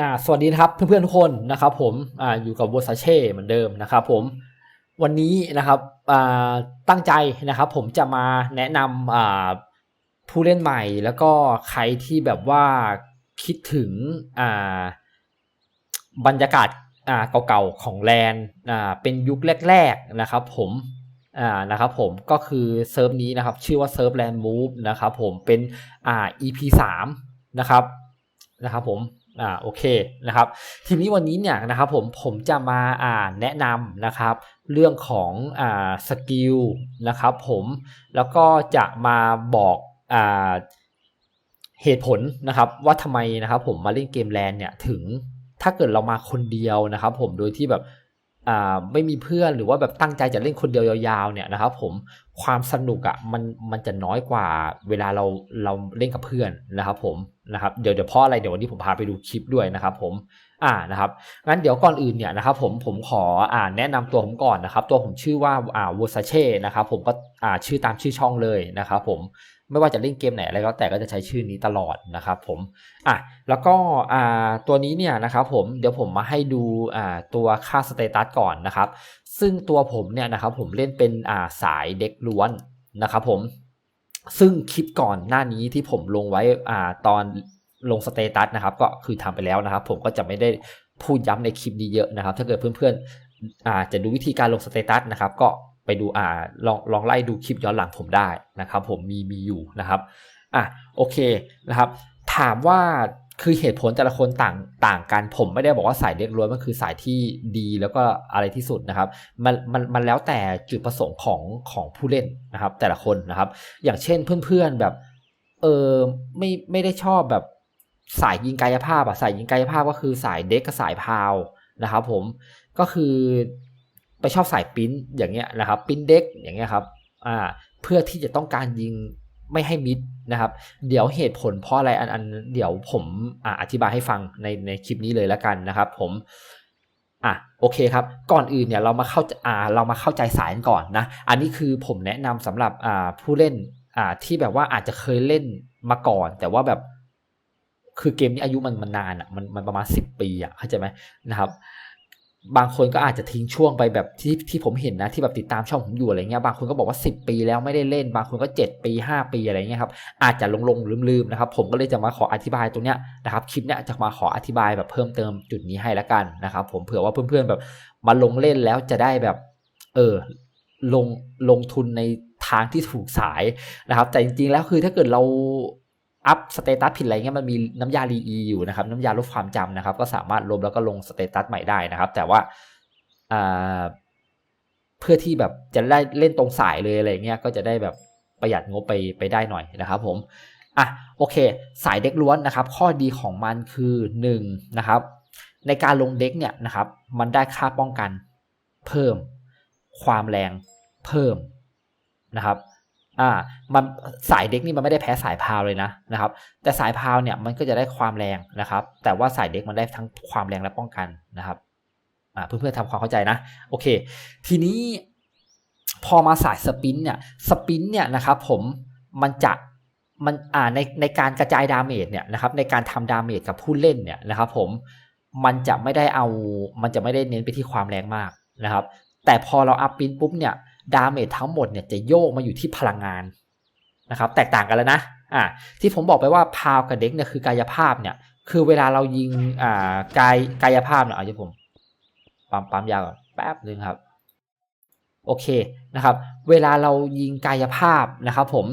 อ่าสวัสดีครับเพื่อนๆทุกคนนะครับผมอ่าอยู่กับวอซาเช่เหมือนเดิมนะครับผมวันนี้นะครับอ่าตั้งใจนะครับผมจะมาแนะนำอ่าผู้เล่นใหม่แล้วก็ใครที่แบบว่าคิดถึงอ่าบรรยากาศอ่าเก่าๆของแลนอ่าเป็นยุคแรกๆนะครับผมอ่านะครับผมก็คือเซิร์ฟนี้นะครับชื่อว่าเซิร์ฟแลนด์มูฟนะครับผมเป็นอ่า EP สามนะครับนะครับผม อ่าโอเคนะครับทีนี้วันนี้เนี่ยนะครับผมผมจะมาอ่าแนะนำนะครับ เรื่องของอ่าสกิลนะครับผมแล้วก็จะมาบอกอ่าเหตุผลนะครับว่าทำไมนะครับผมมาเล่นเกมแลนเนี่ยถึงถ้าเกิดเรามาคนเดียวนะครับผมโดยที่แบบ ไม่มีเพื่อนหรือว่าแบบตั้งใจจะเล่นคนเดียวยาวๆเนี่ยนะครับผมความสนุกอะ่ะมันมันจะน้อยกว่าเวลาเราเราเล่นกับเพื่อนนะครับผมนะครับเดี๋ยวเดี๋ยวเพราะอะไรเดี๋ยววันนี้ผมพาไปดูคลิปด้วยนะครับผม อ่านะครับงั้นเดี๋ยวก่อนอื่นเนี่ยนะครับผมผมขออ่าแนะนำตัวผมก่อนนะครับ ตัวผมชื่อว่าอ่าวอซาเช่นะครับผมก็อ่าชื่อตามชื่อช่องเลยนะครับผมไม่ว่าจะเล่นเกมไหนอะไรก็แต่ก็จะใช้ชื่อนี้ตลอดนะครับผมอะแล้วก็อ่าตัวนี้เนี่ยนะครับผมเดี๋ยวผมมาให้ดูอ่าตัวค่าสเตตัสก่อนนะครับ ซึ่งตัวผมเนี่ยนะครับผมเล่นเป็นอ่าสายเด็กล้วนนะครับผมซึ่งคลิปก่อนหน้านี้ที่ผมลงไว้อ่าตอน ลงสเตตัสนะครับ ก็คือทำไปแล้วนะครับ ผมก็จะไม่ได้พูดย้ำในคลิปนี้เยอะนะครับ ถ้าเกิดเพื่อนๆอาจจะดูวิธีการลงสเตตัสนะครับ ก็ไปดูอ่าลองลองไล่ดูคลิปย้อนหลังผมได้นะครับ ผมมีมีอยู่นะครับอะโอเคนะครับ ถามว่าคือเหตุผลแต่ละคนต่างต่างกันผมไม่ได้บอกว่าสายเด็กล้วนมันคือสายที่ดีแล้วก็อะไรที่สุดนะครับมันมันมันแล้วแต่จุดประสงค์ของของผู้เล่นนะครับ แต่ละคนนะครับ อย่างเช่นเพื่อนๆแบบเออไม่ไม่ได้ชอบแบบ สายยิงกายภาพอะสายยิงกายภาพก็คือสายเด็กกับสายพาวนะครับผมก็คือไปชอบสายปิ้นอย่างเงี้ยนะครับปิ้นเด็กอย่างเงี้ยครับอ่าเพื่อที่จะต้องการยิงไม่ให้มิดนะครับ เดี๋ยวเหตุผลเพราะอะไรอันอันเดี๋ยวผมอ่าอธิบายให้ฟังในในคลิปนี้เลยแล้วกันนะครับ ผมอะโอเคครับ ก่อนอื่นเนี่ยเรามาเข้าอ่าเรามาเข้าใจสายกันก่อนนะ อันนี้คือผมแนะนำสำหรับอ่าผู้เล่นอ่าที่แบบว่าอาจจะเคยเล่นมาก่อน แต่ว่าแบบ คือเกมนี้อายุมันมันนานอะมันมันประมาณสิบปีอะเข้าใจไหมนะครับ บางคนก็อาจจะทิ้งช่วงไปแบบที่ที่ผมเห็นนะที่แบบติดตามช่องผมอยู่อะไรเงี้ยบางคนก็บอกว่า 10 ปีแล้วไม่ได้เล่น บางคนก็ 7 ปี 5 ปีอะไรเงี้ยครับอาจจะลงลงลืมลืมๆนะครับ ผมก็เลยจะมาขออธิบายตรงเนี้ยนะครับคลิปเนี้ยจะมาขออธิบายแบบเพิ่มเติมจุดนี้ให้ละกันนะครับ ผมเผื่อว่าเพื่อนๆแบบมาลงเล่นแล้วจะได้แบบ เออลงลงทุนในทางที่ถูกสายนะครับ แต่จริงๆแล้วคือถ้าเกิดเรา อัพสเตตัสผิดอะไรเงี้ยมันมีน้ำยารีอีอยู่นะครับ น้ำยาลบความจำนะครับ ก็สามารถลบแล้วก็ลงสเตตัสใหม่ได้นะครับ แต่ว่าเพื่อที่แบบจะได้เล่นตรงสายเลยอะไรเงี้ยก็จะได้แบบประหยัดงบไปไปได้หน่อยนะครับ ผมอะโอเค สายเด็กล้วนนะครับ ข้อดีของมันคือ1นะครับ ในการลงเด็กเนี่ยนะครับ มันได้ค่าป้องกันเพิ่ม ความแรงเพิ่มนะครับ อ่ามันสายเด็กนี่มันไม่ได้แพ้สายพาวเลยนะนะครับ แต่สายพาวเนี่ยมันก็จะได้ความแรงนะครับ แต่ว่าสายเด็กมันได้ทั้งความแรงและป้องกันนะครับอ่าเพื่อนๆทำความเข้าใจนะ โอเค ทีนี้พอมาสายสปินเนี่ยสปินเนี่ยนะครับผมมันจะมันอ่าในในการกระจายดาเมจเนี่ยนะครับในการทำดาเมจกับผู้เล่นเนี่ยนะครับผมมันจะไม่ได้เอามันจะไม่ได้เน้นไปที่ความแรงมากนะครับ แต่พอเราอัพปินปุ๊บเนี่ย ดาเมจทั้งหมดเนี่ยจะโยกมาอยู่ที่พลังงานนะครับแตกต่างกันแล้วนะอ่าที่ผมบอกไปว่าพาวกับเด็กเนี่ยคือกายภาพเนี่ยคือเวลาเรายิงอ่ากายกายภาพเนี่ยเอาเดี๋ยวผมปั๊มปั๊มยาวก่อนแป๊บนึงครับโอเคนะครับ เวลาเรายิงกายภาพนะครับผม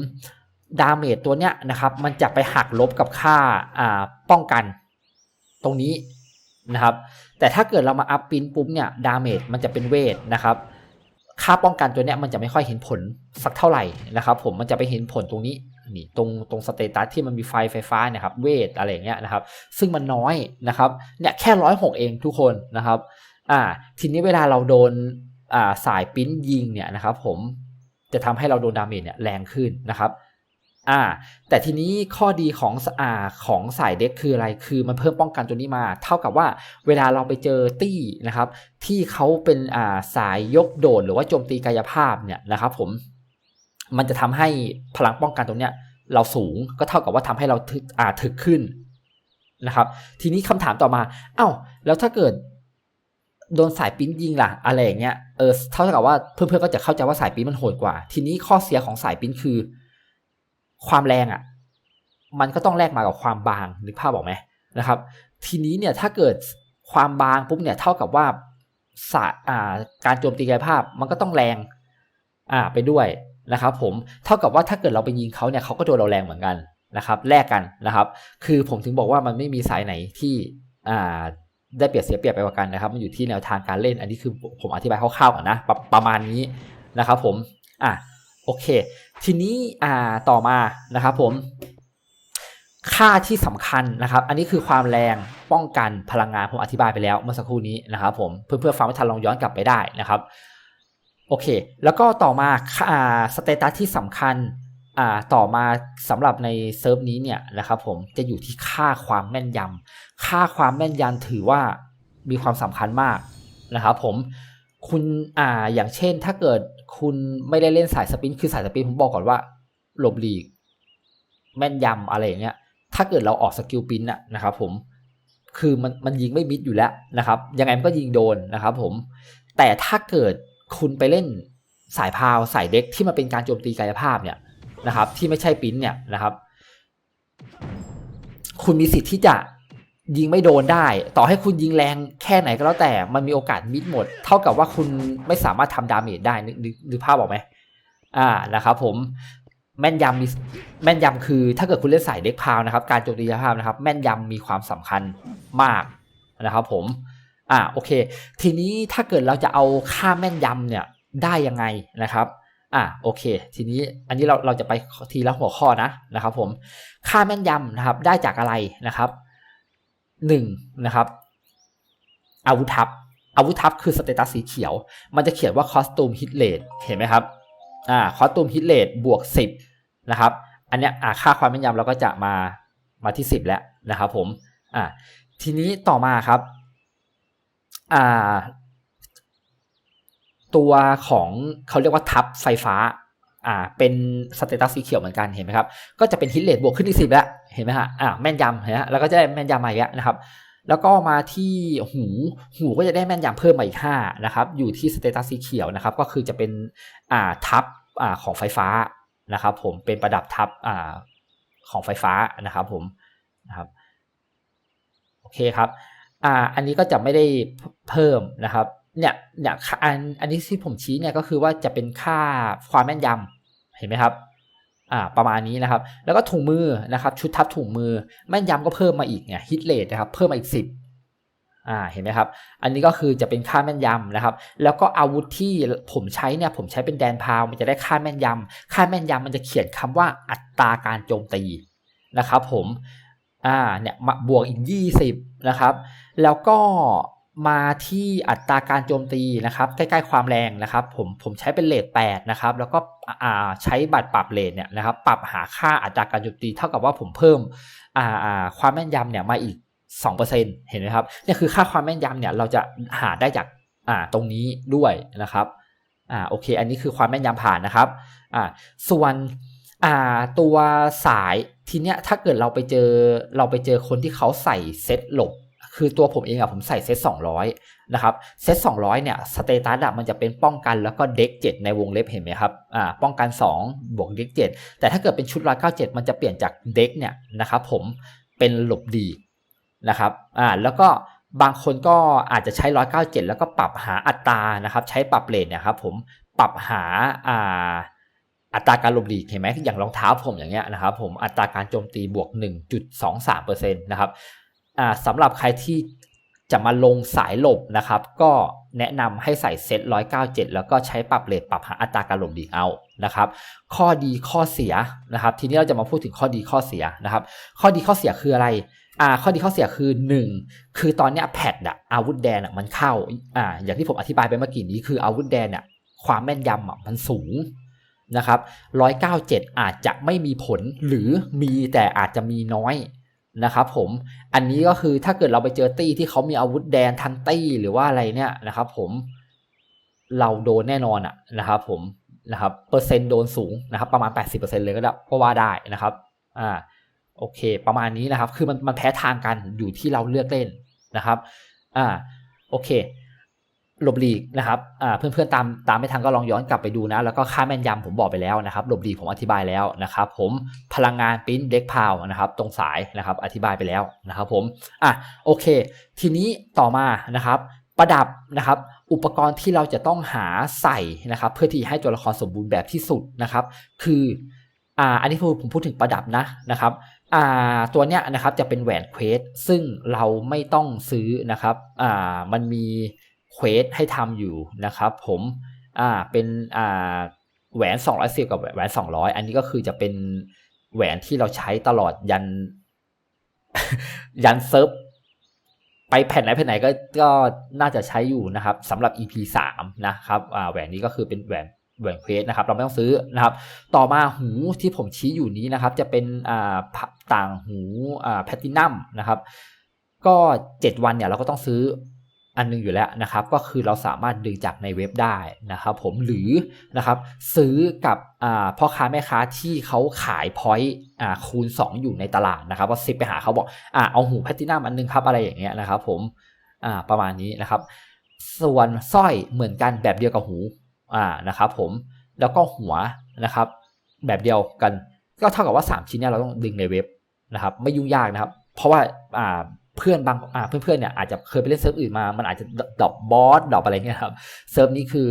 ดาเมจตัวเนี้ยนะครับ มันจะไปหักลบกับค่าอ่าป้องกันตรงนี้นะครับ แต่ถ้าเกิดเรามาอัพปินปุ๊บเนี่ยดาเมจมันจะเป็นเวทนะครับ ค่าป้องกันตัวเนี้ยมันจะไม่ค่อยเห็นผลสักเท่าไหร่นะครับผมมันจะไปเห็นผลตรงนี้นี่ตรงตรงสเตตัสที่มันมีไฟไฟฟ้าเนี่ยครับเวทอะไรเงี้ยนะครับซึ่งมันน้อยนะครับเนี่ยแค่ร้อยหกเองทุกคนนะครับอ่าทีนี้เวลาเราโดนอ่าสายปิ้นยิงเนี่ยนะครับผมจะทำให้เราโดนดาเมจเนี่ยแรงขึ้นนะครับ อ่า แต่ทีนี้ข้อดีของอ่าของสายเด็กคืออะไร คือมันเพิ่มป้องกันตัวนี้มา เท่ากับว่าเวลาเราไปเจอตี้นะครับ ที่เขาเป็นอ่าสายยกโดดหรือว่าโจมตีกายภาพเนี่ยนะครับ ผม มันจะทำให้พลังป้องกันตรงเนี้ย เราสูงก็เท่ากับว่าทำให้เราถึกอ่าถึกขึ้นนะครับ ทีนี้คำถามต่อมา เอ้า แล้วถ้าเกิดโดนสายปิ้นยิงล่ะ อะไรอย่างเงี้ย เออ เท่ากับว่าเพื่อนๆก็จะเข้าใจว่าสายปิ้นมันโหดกว่า ทีนี้ข้อเสียของสายปิ้นคือ ความแรงอะ่ะมันก็ต้องแลกมากับความบางนึกภาพบอกไหมนะครับ ทีนี้เนี่ยถ้าเกิดความบางปุ๊บเนี่ยเท่ากับว่าสาอ่าการโจมตีกายภาพมันก็ต้องแรงอ่าไปด้วยนะครับ ผมเท่ากับว่าถ้าเกิดเราไปยิงเขาเนี่ยเขาก็โดนเราแรงเหมือนกันนะครับแลกกันนะครับ คือผมถึงบอกว่ามันไม่มีสายไหนที่อ่าได้เปรียบเสียเปรียบไปกว่ากันนะครับ มันอยู่ที่แนวทางการเล่น อันนี้คือผมอธิบายคร่าวๆก่อนนะประประมาณนี้นะครับ ผมอะ โอเค ทีนี้อ่าต่อมานะครับผมค่าที่สำคัญนะครับ อันนี้คือความแรงป้องกันพลังงานผมอธิบายไปแล้วเมื่อสักครู่นี้นะครับผมเพื่อเพื่อฟังไม่ทันลองย้อนกลับไปได้นะครับโอเค แล้วก็ต่อมาอ่าสเตตัสที่สำคัญอ่าต่อมาสำหรับในเซิร์ฟนี้เนี่ยนะครับผมจะอยู่ที่ค่าความแม่นยำค่าความแม่นยำถือว่ามีความสำคัญมากนะครับผม คุณอ่าอย่างเช่น ถ้าเกิดคุณไม่ได้เล่นสายสปิน คือสายสปินผมบอกก่อนว่าหลบหลีก แม่นยำอะไรอย่างเงี้ย ถ้าเกิดเราออกสกิลปิ้นอะนะครับผมคือมันมันยิงไม่มิดอยู่แล้วนะครับ ยังไงมันก็ยิงโดนนะครับผม แต่ถ้าเกิดคุณไปเล่นสายพาวสายเด็กที่มันเป็นการโจมตีกายภาพเนี่ยนะครับ ที่ไม่ใช่ปิ้นเนี่ยนะครับ คุณมีสิทธิ์ที่จะ ยิงไม่โดนได้ ต่อให้คุณยิงแรงแค่ไหนก็แล้วแต่มันมีโอกาสมิดหมด เท่ากับว่าคุณไม่สามารถทำดาเมจได้นึกนึกนึกภาพออกไหมอ่านะครับผมแม่นยำมีแม่นยำคือ ถ้าเกิดคุณเล่นสายเด็กพาวนะครับ การโจมตีภาพนะครับ แม่นยำมีความสำคัญมากนะครับผมอ่าโอเค ทีนี้ถ้าเกิดเราจะเอาค่าแม่นยำเนี่ยได้ยังไงนะครับอ่าโอเค ทีนี้อันนี้เราเราจะไปทีละหัวข้อนะนะครับ ผมค่าแม่นยำนะครับได้จากอะไรนะครับ หนึ่งนะครับอาวุธทัพอาวุธทัพคือสเตตัสสีเขียว มันจะเขียนว่าคอสตูมฮิตเลทเห็นไหมครับอ่าคอสตูมฮิตเลทบวกสิบนะครับ อันเนี้ยอ่าค่าความแม่นยำเราก็จะมามาที่สิบแล้วนะครับผมอ่าทีนี้ต่อมาครับอ่าตัวของเขาเรียกว่าทับไฟฟ้า อ่าเป็นสเตตัสสีเขียวเหมือนกันเห็นไหมครับ ก็จะเป็นฮิตเลทบวกขึ้นอีกสิบแล้วเห็นไหมฮะอ่าแม่นยำเห็นไหมแล้วก็จะได้แม่นยำมาอีกแล้วนะครับแล้วก็มาที่หูหูก็จะได้แม่นยำเพิ่มมาอีกห้านะครับอยู่ที่สเตตัสสีเขียวนะครับก็คือจะเป็นอ่าทับอ่าของไฟฟ้านะครับผมเป็นประดับทับอ่าของไฟฟ้านะครับผมนะครับโอเคครับอ่าอันนี้ก็จะไม่ได้เพิ่มนะครับ เนี่ยเนี่ยอันอันนี้ที่ผมชี้เนี่ยก็คือว่าจะเป็นค่าความแม่นยำเห็นไหมครับอ่าประมาณนี้นะครับ แล้วก็ถุงมือนะครับ ชุดทับถุงมือแม่นยำก็เพิ่มมาอีกเนี่ยฮิตเลทนะครับเพิ่มมาอีกสิบอ่าเห็นไหมครับ อันนี้ก็คือจะเป็นค่าแม่นยำนะครับ แล้วก็อาวุธที่ผมใช้เนี่ยผมใช้เป็นแดนพาวมันจะได้ค่าแม่นยำค่าแม่นยำมันจะเขียนคำว่าอัตราการโจมตีนะครับ ผมอ่าเนี่ยบวกอีกยี่สิบนะครับ แล้วก็ มาที่อัตราการโจมตีนะครับใกล้ๆความแรงนะครับผมผมใช้เป็นเลทแปดนะครับแล้วก็ใช้บัตรปรับเลทเนี่ยนะครับปรับหาค่าอัตราการโจมตีเท่ากับว่าผมเพิ่มความแม่นยำเนี่ยมาอีกสองเห็นไหมครับนี่คือค่าความแม่นยำเนี่ยเราจะหาได้จากาตรงนี้ด้วยนะครับอ่าโอเค อันนี้คือความแม่นยำผ่านนะครับอ่าส่วนอ่าตัวสายทีเนี้ยถ้าเกิดเราไปเจอเราไปเจอคนที่เขาใส่เซตหลบ คือตัวผมเองอะผมใส่เซต200 นะครับ เซต200 เนี่ย สเตตัสอะมันจะเป็นป้องกันแล้วก็เด็ก7ในวงเล็บเห็นไหมครับ อ่า ป้องกัน 2 บวกเด็ก7แต่ถ้าเกิดเป็นชุด197มันจะเปลี่ยนจากเด็กเนี่ยนะครับผมเป็นหลบดีนะครับ อ่า แล้วก็บางคนก็อาจจะใช้ 197 แล้วก็ปรับหาอัตรานะครับ ใช้ปรับเลนเนี่ยครับผม ปรับหาอ่าอัตราการหลบหลีกเห็นไหมอย่างรองเท้าผมอย่างเงี้ยนะครับผมอัตราการโจมตีบวก 1.23%นะครับ อ่าสำหรับใครที่จะมาลงสายหลบนะครับ ก็แนะนำให้ใส่เซต197 แล้วก็ใช้ปรับเลทปรับหาอัตราการหลบหลีเอานะครับ ข้อดีข้อเสียนะครับ ทีนี้เราจะมาพูดถึงข้อดีข้อเสียนะครับ ข้อดีข้อเสียคืออะไรอ่าข้อดีข้อเสียคือ 1 คือตอนนี้แพดอะอาวุธแดนอะมันเข้าอ่าอย่างที่ผมอธิบายไปเมื่อกี้นี้คืออาวุธแดนอะความแม่นยำอะมันสูงนะครับ197 อาจจะไม่มีผลหรือมีแต่อาจจะมีน้อย นะครับผมอันนี้ก็คือถ้าเกิดเราไปเจอตี้ที่เขามีอาวุธแดนทันตี้หรือว่าอะไรเนี่ยนะครับ ผมเราโดนแน่นอนอะนะครับ ผมนะครับเปอร์เซ็นต์โดนสูงนะครับ ประมาณ 80%เลยก็ได้ก็ว่าได้นะครับอ่าโอเค ประมาณนี้นะครับ คือมันมันแพ้ทางกันอยู่ที่เราเลือกเล่นนะครับอ่าโอเค หลบหลีกนะครับเพื่อนๆตามตามไม่ทันก็ลองย้อนกลับไปดูนะ แล้วก็ค่าแม่นยำผมบอกไปแล้วนะครับหลบหลีกผมอธิบายแล้วนะครับ ผมพลังงานปิ้นเด็กพาวนะครับ ตรงสายนะครับอธิบายไปแล้วนะครับ ผมอะโอเค ทีนี้ต่อมานะครับ ประดับนะครับ อุปกรณ์ที่เราจะต้องหาใส่นะครับ เพื่อที่ให้ตัวละครสมบูรณ์แบบที่สุดนะครับ คืออ่าอันนี้ผมพูดถึงประดับนะนะครับอ่าตัวเนี้ยนะครับจะเป็นแหวนเควสซึ่งเราไม่ต้องซื้อนะครับอ่ามันมี เควสให้ทำอยู่นะครับผมอ่าเป็นอ่าแหวน210กับแหวน 200 อันนี้ก็คือจะเป็นแหวนที่เราใช้ตลอดยัน ยันเซิร์ฟไปแผ่นไหนแผ่นไหนก็ก็น่าจะใช้อยู่นะครับสำหรับ EP 3นะครับอ่าแหวนนี้ก็คือเป็นแหวนแหวนเควสนะครับ เราไม่ต้องซื้อนะครับ ต่อมาหูที่ผมชี้อยู่นี้นะครับ จะเป็นอ่าต่างหูอ่าแพลตินัมนะครับ ก็ 7 วันเนี่ยเราก็ต้องซื้อ อันนึงอยู่แล้วนะครับก็คือเราสามารถดึงจากในเว็บได้นะครับผมหรือนะครับซื้อกับพ่อค้าแม่ค้าที่เขาขายพอยต์คูณ 2 อยู่ในตลาดนะครับก็ซิปไปหาเขาบอกอเอาหูแพลตินัมอันนึงครับอะไรอย่างเงี้ยนะครับผมประมาณนี้นะครับ ส่วนสร้อยเหมือนกันแบบเดียวกับหูนะครับผมแล้วก็หัวนะครับ แบบเดียวกัน ก็เท่ากับว่า 3 ชิ้นเนี่ยเราต้องดึงในเว็บนะครับ ไม่ยุ่งยากนะครับ เพราะว่า เพื่อนบางอ่าเพื่อนๆเนี่ยอาจจะเคยไปเล่นเซิร์ฟอื่นมา มันอาจจะดรอปบอสดรอปอะไรเงี้ยครับเซิร์ฟนี้คือ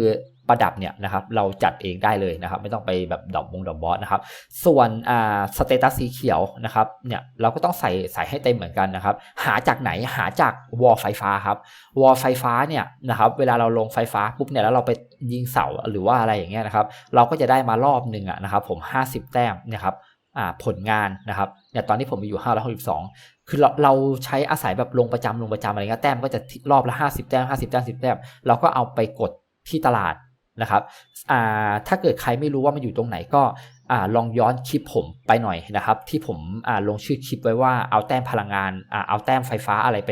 ประดับเนี่ยนะครับเราจัดเองได้เลยนะครับ ไม่ต้องไปแบบดรอปวงดรอปบอสนะครับ ส่วนอ่าสเตตัสสีเขียวนะครับเนี่ยเราก็ต้องใส่ใส่ให้เต็มเหมือนกันนะครับ หาจากไหนหาจากวอลไฟฟ้าครับวอลไฟฟ้าเนี่ยนะครับเวลาเราลงไฟฟ้าปุ๊บเนี่ยแล้วเราไปยิงเสาหรือว่าอะไรอย่างเงี้ยนะครับ เราก็จะได้มารอบหนึ่งอะนะครับผม 50 แต้มนี่ยครับอ่าผลงานนะครับเนี่ยตอนนี้ผมมีอยู่ 562 คือเราเราใช้อาศัยแบบลงประจำลงประจำอะไรเงี้ยแต้มก็จะรอบละ 50 แต้ม 50 แต้ม 10 แต้ม เราก็เอาไปกดที่ตลาดนะครับอ่าถ้าเกิดใครไม่รู้ว่ามันอยู่ตรงไหนก็อ่าลองย้อนคลิปผมไปหน่อยนะครับ ที่ผมอ่าลงชื่อคลิปไว้ว่าเอาแต้มพลังงานอ่าเอาแต้มไฟฟ้าอะไรไป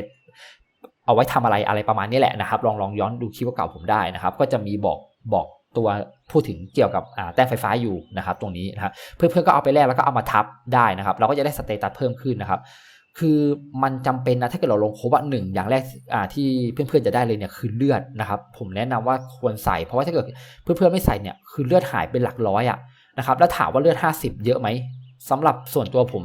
เอาไว้ทำอะไรอะไรประมาณนี้แหละนะครับ ลองลองย้อนดูคลิปเก่าผมได้นะครับ ก็จะมีบอกบอกตัวพูดถึงเกี่ยวกับแต้มไฟฟ้าอยู่นะครับ ตรงนี้นะครับเพื่อนๆก็เอาไปแลกแล้วก็เอามาทับได้นะครับ เราก็จะได้สเตตัสเพิ่มขึ้นนะครับ คือมันจำเป็นนะถ้าเกิดเราลงโคบะหนึ่งอย่างแรกอ่าที่เพื่อนๆจะได้เลยเนี่ยคือเลือดนะครับ ผมแนะนำว่าควรใส่เพราะว่าถ้าเกิดเพื่อนๆไม่ใส่เนี่ยคือเลือดหายเป็นหลักร้อยอะนะครับแล้วถามว่าเลือด 50 เยอะไหมสำหรับส่วนตัวผม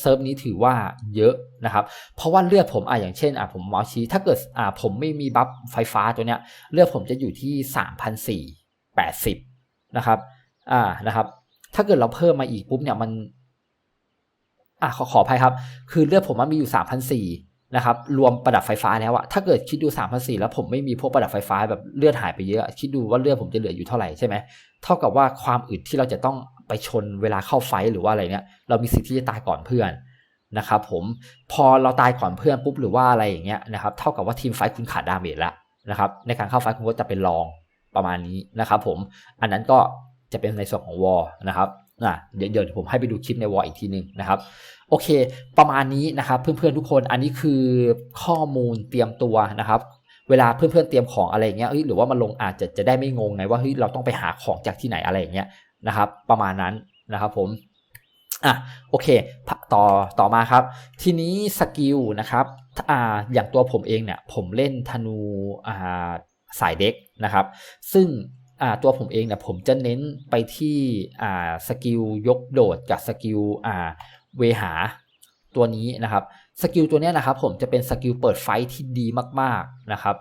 เซิร์ฟนี้ถือว่าเยอะนะครับ เพราะว่าเลือดผมอะอย่างเช่นอะผมเมาชี้ ถ้าเกิดอ่าผมไม่มีบัฟไฟฟ้าตัวเนี้ยเลือดผมจะอยู่ที่3,480นะครับอ่านะครับ ถ้าเกิดเราเพิ่มมาอีกปุ๊บเนี่ยมัน อะขอขออภัยครับ คือเลือดผมมันมีอยู่3,400นสี่นะครับรวมประดับไฟฟ้าแล้วอะถ้าเกิดคิดดู3,400แล้วผมไม่มีพวกประดับไฟฟ้าแบบเลือดหายไปเยอะ คิดดูว่าเลือดผมจะเหลืออยู่เท่าไหร่ใช่ไหมเท่ากับว่าความอึดที่เราจะต้องไปชนเวลาเข้าไฟหรือว่าอะไรเนี่ยเรามีสิทธิ์ที่จะตายก่อนเพื่อนนะครับผมพอเราตายก่อนเพื่อนปุ๊บหรือว่าอะไรอย่างเงี้ยนะครับเท่ากับว่าทีมไฟคุณขาดดาเมจแล้วนะครับในการเข้าไฟคุณก็จะเป็นรองประมาณนี้นะครับผมอันนั้นก็จะเป็นในส่วนของวอลนะครับ อะเดี๋ยวเดี๋ยวผมให้ไปดูคลิปในวอลอีกทีหนึ่งนะครับ โอเค ประมาณนี้นะครับ เพื่อนๆทุกคนอันนี้คือข้อมูลเตรียมตัวนะครับ เวลาเพื่อนๆเตรียมของอะไรเงี้ยหรือว่ามันลงอาจจะจะได้ไม่งงไงว่าเฮ้ยเราต้องไปหาของจากที่ไหนอะไรอย่างเงี้ยนะครับ ประมาณนั้นนะครับผมอะโอเคต่อต่อมาครับ ทีนี้สกิลนะครับอ่าอย่างตัวผมเองเนี่ยผมเล่นธนูอ่าสายเด็กนะครับ ซึ่ง ตัวผมเองเนี่ยผมจะเน้นไปที่อ่าสกิลยกโดดกับสกิลอ่าเวหาตัวนี้นะครับสกิลตัวนี้นะครับผมจะเป็นสกิลเปิดไฟที่ดีมากๆนะครับ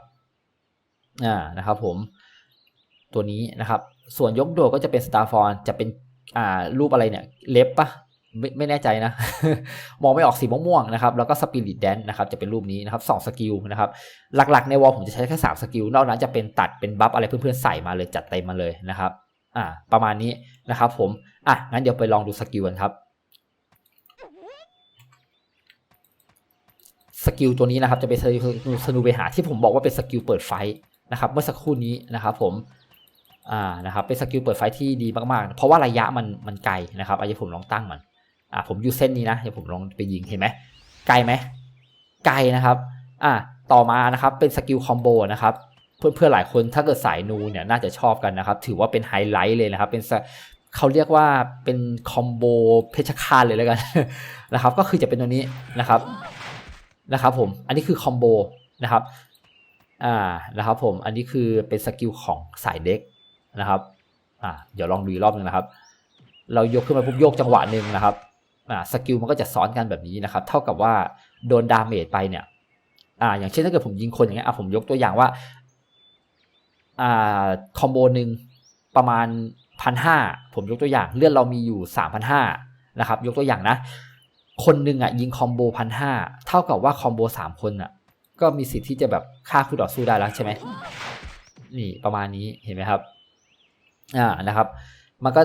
อ่านะครับผมตัวนี้นะครับส่วนยกโดดก็จะเป็นสตาร์ฟอนจะเป็นอ่ารูปอะไรเนี่ยเล็บปะ ไม่ไม่แน่ใจนะ มองไม่ออกสีม่วงๆนะครับ แล้วก็สปิริตแดนนะครับจะเป็นรูปนี้นะครับสองสกิลนะครับ หลักๆในวอลผมจะใช้แค่สามสกิล นอกนั้นจะเป็นตัดเป็นบัฟอะไรเพื่อนๆใส่มาเลยจัดเต็มมาเลยนะครับ อ่า ประมาณนี้นะครับ ผม อะ งั้นเดี๋ยวไปลองดูสกิลกันครับ สกิลตัวนี้นะครับจะเป็นสนูเบหาที่ผมบอกว่าเป็นสกิลเปิดไฟนะครับ เมื่อสักครู่นี้นะครับ ผมอ่านะครับเป็นสกิลเปิดไฟที่ดีมากๆ เพราะว่าระยะมันมันไกลนะครับอาจจะผมลองตั้งมัน อ่าผมอยู่เส้นนี้นะเดี๋ยวผมลองไปยิงเห็นไหมไกลไหมไกลนะครับอ่าต่อมานะครับเป็นสกิลคอมโบนะครับเพื่อนๆหลายคนถ้าเกิดสายนูเนี่ยน่าจะชอบกันนะครับถือว่าเป็นไฮไลท์เลยนะครับเป็นเขาเรียกว่าเป็นคอมโบเพชฌฆาตเลยแล้วกันนะครับ ก็คือจะเป็นตัวนี้นะครับนะครับผมอันนี้คือคอมโบนะครับอ่านะครับผมอันนี้คือเป็นสกิลของสายเด็กนะครับอ่าเดี๋ยวลองดูรอบนึงนะครับ เรายกขึ้นมาปุ๊บโยกจังหวะหนึ่งนะครับ สกิลมันก็จะซ้อนกันแบบนี้นะครับ เท่ากับว่าโดนดาเมจไปเนี่ยอ่าอย่างเช่นถ้าเกิดผมยิงคนอย่างเงี้ยอะผมยกตัวอย่างว่าอ่าคอมโบหนึ่งประมาณพันห้าผมยกตัวอย่างเลือดเรามีอยู่สามพันห้านะครับ ยกตัวอย่างนะ คนหนึ่งอะยิงคอมโบพันห้าเท่ากับว่าคอมโบสามคนอะก็มีสิทธิ์ที่จะแบบฆ่าคู่ต่อสู้ได้แล้วใช่ไหมนี่ประมาณนี้เห็นไหมครับอ่านะครับ มันก็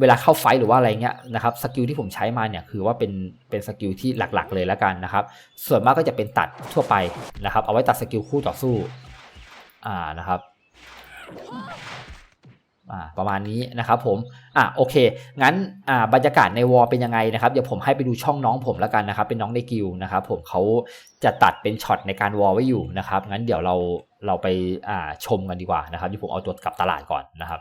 เวลาเข้าไฟหรือว่าอะไรเงี้ยนะครับสกิลที่ผมใช้มาเนี่ยคือว่าเป็นเป็นสกิลที่หลักๆ เลยแล้วกันนะครับส่วนมากก็จะเป็นตัดทั่วไปนะครับ เอาไว้ตัดสกิลคู่ต่อสู้อ่านะครับประมาณนี้นะครับผม อ่าโอเค งั้นอ่าบรรยากาศในวอลเป็นยังไงนะครับ เดี๋ยวผมให้ไปดูช่องน้องผมแล้วกันนะครับ เป็นน้องในกิลนะครับผมเขาจะตัดเป็นช็อตในการวอลไว้อยู่นะครับ งั้นเดี๋ยวเราเราไปอ่าชมกันดีกว่านะครับที่ผมเอาตัวกลับตลาดก่อนนะครับ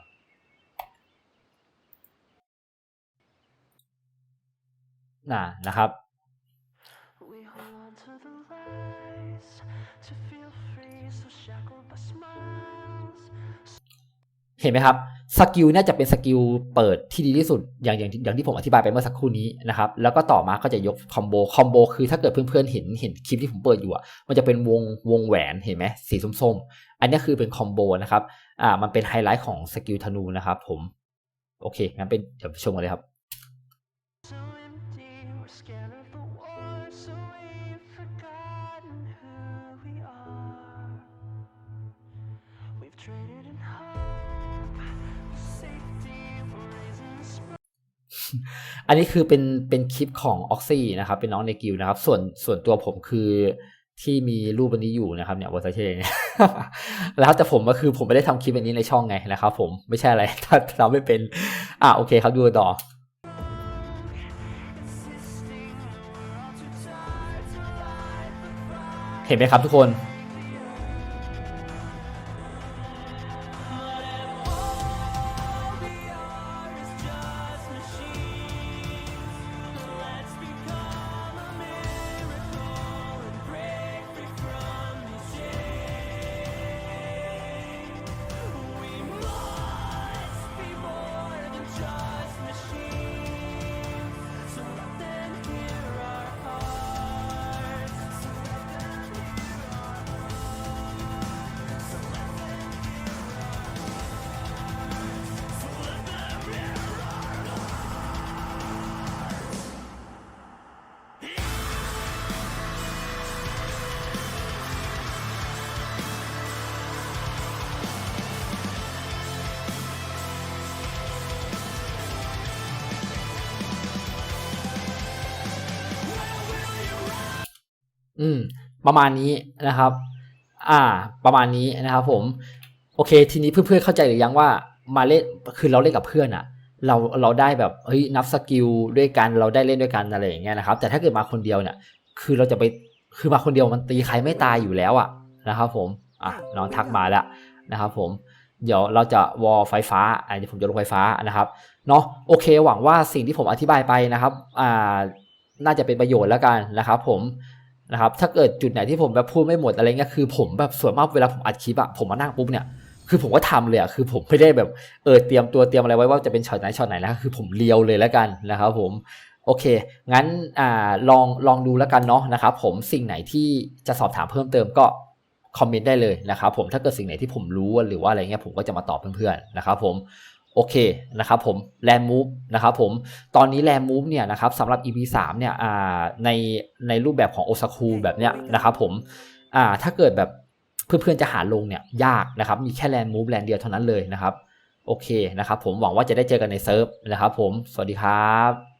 น่ะนะครับ We hold on to the lies to feel free, so shackled by smiles. เห็นไหมครับสกิลเนี่ยจะเป็นสกิลเปิดที่ดีที่สุดอย่างอย่างที่อย่างที่ผมอธิบายไปเมื่อสักครู่นี้นะครับแล้วก็ต่อมาก็จะยกคอมโบคอมโบคือถ้าเกิดเพื่อนๆเห็นเห็นคลิปที่ผมเปิดอยู่อะมันจะเป็นวงวงแหวนเห็นไหมสีส้มๆ อันนี้คือเป็นคอมโบนะครับอ่ามันเป็นไฮไลท์ของสกิลธนูนะครับผมโอเคงั้นเป็นเดี๋ยวไปชมกันเลยครับ อันนี้คือเป็นเป็นคลิปของออกซี่นะครับ เป็นน้องในกิลด์นะครับ ส่วนส่วนตัวผมคือที่มีรูปอันนี้อยู่นะครับเนี่ยวอร์เช่เนี่ยแล้วแต่ผมก็คือผมไม่ได้ทำคลิปอันนี้ในช่องไงนะครับ ผมไม่ใช่อะไรถ้าทำไม่เป็น อะโอเคครับดูต่อเห็นไหมครับทุกคน อืม ประมาณนี้นะครับ อ่า ประมาณนี้นะครับผม โอเค ทีนี้เพื่อนๆเข้าใจหรือยังว่ามาเล่นคือเราเล่นกับเพื่อนอะเราเราได้แบบเฮ้ยนับสกิลด้วยกันเราได้เล่นด้วยกันอะไรอย่างเงี้ยนะครับ แต่ถ้าเกิดมาคนเดียวเนี่ย คือเราจะไปคือมาคนเดียวมันตีใครไม่ตายอยู่แล้วอะนะครับ ผมอะน้องทักมาแล้วนะครับ ผมเดี๋ยวเราจะวอลไฟฟ้าอันนี้ผมจะลงไฟฟ้านะครับเนาะโอเค หวังว่าสิ่งที่ผมอธิบายไปนะครับอ่าน่าจะเป็นประโยชน์แล้วกันนะครับ ผม นะครับถ้าเกิดจุดไหนที่ผมแบบพูดไม่หมดอะไรเงี้ยคือผมแบบส่วนมากเวลาผมอัดคลิปอะผมมานั่งปุ๊บเนี่ยคือผมก็ทำเลยอะคือผมไม่ได้แบบเออเตรียมตัวเตรียมอะไรไว้ว่าจะเป็นช็อตไหนช็อตไหนแล้วคือผมเลียวเลยแล้วกันนะครับผมโอเค งั้นอ่าลองลองดูแล้วกันเนาะนะครับผมสิ่งไหนที่จะสอบถามเพิ่มเติมก็คอมเมนต์ได้เลยนะครับผมถ้าเกิดสิ่งไหนที่ผมรู้หรือว่าอะไรเงี้ยผมก็จะมาตอบเพื่อนๆนะครับผม โอเคนะครับผมแลนมูฟนะครับผมตอนนี้แลนมูฟเนี่ยนะครับสำหรับ EP 3เนี่ยในในรูปแบบของโอซาคูแบบเนี้ยนะครับผมถ้าเกิดแบบเพื่อนๆจะหาลงเนี่ยยากนะครับมีแค่แลนมูฟแลนเดียวเท่านั้นเลยนะครับโอเคนะครับผมหวังว่าจะได้เจอกันในเซิร์ฟนะครับผมสวัสดีครับ